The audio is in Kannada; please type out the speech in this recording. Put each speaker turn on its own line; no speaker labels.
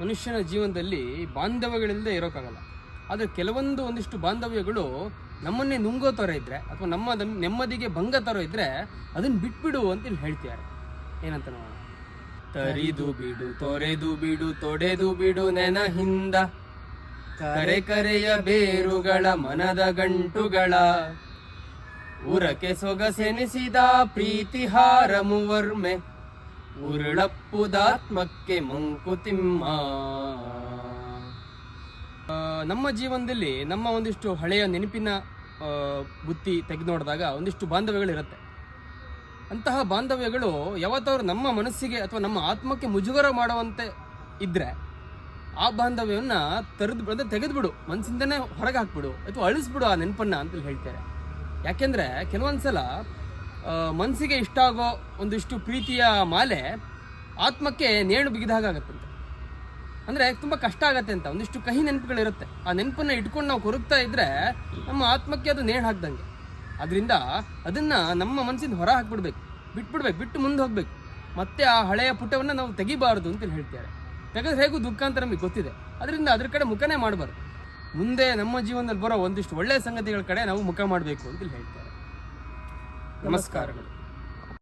ಮನುಷ್ಯನ ಜೀವನದಲ್ಲಿ ಬಾಂಧವ್ಯಗಳಿಲ್ಲದೆ ಇರೋಕ್ಕಾಗಲ್ಲ. ಆದರೆ ಕೆಲವೊಂದು ಒಂದಿಷ್ಟು ಬಾಂಧವ್ಯಗಳು ನಮ್ಮನ್ನೇ ನುಂಗೋ ಥರ ಇದ್ದರೆ ಅಥವಾ ನಮ್ಮ ನೆಮ್ಮದಿಗೆ ಭಂಗ ಥರ ಇದ್ದರೆ ಅದನ್ನು ಬಿಟ್ಬಿಡು ಅಂತ ಇಲ್ಲಿ ಹೇಳ್ತಿದ್ದಾರೆ. ಏನಂತ ನೋಡೋಣ. ತರಿದು ಬಿಡು, ತೊರೆದು ಬಿಡು, ತೊಡೆದು ಬಿಡು ನೆನ ಹಿಂದ ಕರೆ ಕರೆಯ ಬೇರುಗಳ ಮನದ ಗಂಟುಗಳ. ಉರಕೆ ಸೊಗಸೆನಿಸಿದ ಪ್ರೀತಿಹಾರ ಮುವರ್ಮೆ. ಉರುಳಪ್ಪುದಾತ್ಮಕ್ಕೆ ಮಂಕುತಿಮ್ಮ. ನಮ್ಮ ಜೀವನದಲ್ಲಿ ನಮ್ಮ ಒಂದಿಷ್ಟು ಹಳೆಯ ನೆನಪಿನ ಬುತ್ತಿ ತೆಗೆದು ನೋಡಿದಾಗ ಒಂದಿಷ್ಟು ಬಾಂಧವ್ಯಗಳಿರುತ್ತೆ. ಅಂತಹ ಬಾಂಧವ್ಯಗಳು ಯಾವತ್ತಾದ್ರು ನಮ್ಮ ಮನಸ್ಸಿಗೆ ಅಥವಾ ನಮ್ಮ ಆತ್ಮಕ್ಕೆ ಮುಜುಗರ ಮಾಡುವಂತೆ ಇದ್ದರೆ ಆ ಬಾಂಧವ್ಯವನ್ನು ತೆರೆದು ಅಂದರೆ ತೆಗೆದುಬಿಡು, ಮನಸ್ಸಿಂದನೇ ಹೊರಗೆ ಹಾಕ್ಬಿಡು, ಅಥವಾ ಅಳಿಸ್ಬಿಡು ಆ ನೆನಪನ್ನು ಅಂತ ಹೇಳ್ತಾರೆ. ಯಾಕೆಂದರೆ ಕೆಲವೊಂದ್ಸಲ ಮನಸ್ಸಿಗೆ ಇಷ್ಟ ಆಗೋ ಒಂದಿಷ್ಟು ಪ್ರೀತಿಯ ಮಾಲೆ ಆತ್ಮಕ್ಕೆ ನೇಣು ಬಿಗಿದ ಹಾಗಾಗತ್ತಂತೆ ಅಂದರೆ ತುಂಬ ಕಷ್ಟ ಆಗತ್ತೆ ಅಂತ, ಒಂದಿಷ್ಟು ಕಹಿ ನೆನಪುಗಳಿರುತ್ತೆ. ಆ ನೆನಪನ್ನ ಇಟ್ಕೊಂಡು ನಾವು ಕೊರಗ್ತಾ ಇದ್ದರೆ ನಮ್ಮ ಆತ್ಮಕ್ಕೆ ಅದು ನೇಣು ಹಾಕ್ದಂಗೆ. ಅದರಿಂದ ಅದನ್ನು ನಮ್ಮ ಮನಸ್ಸಿಂದ ಹೊರ ಹಾಕ್ಬಿಡ್ಬೇಕು. ಬಿಟ್ಬಿಡ್ಬೇಕು, ಬಿಟ್ಟು ಮುಂದೆ ಹೋಗ್ಬೇಕು. ಮತ್ತೆ ಆ ಹಳೆಯ ಪುಟವನ್ನು ನಾವು ತೆಗಿಬಾರ್ದು ಅಂತ ಹೇಳ್ತಾರೆ. ತೆಗೆದ್ರೆ ಹೇಗೂ ದುಃಖ ಅಂತ ನಮಗೆ ಗೊತ್ತಿದೆ. ಅದರಿಂದ ಅದ್ರ ಕಡೆ ಮುಖನೇ ಮಾಡಬಾರ್ದು. ಮುಂದೆ ನಮ್ಮ ಜೀವನದಲ್ಲಿ ಬರೋ ಒಂದಿಷ್ಟು ಒಳ್ಳೆಯ ಸಂಗತಿಗಳ ಕಡೆ ನಾವು ಮುಖ ಮಾಡಬೇಕು ಅಂತ ಹೇಳ್ತಾರೆ. ನಮಸ್ಕಾರಗಳು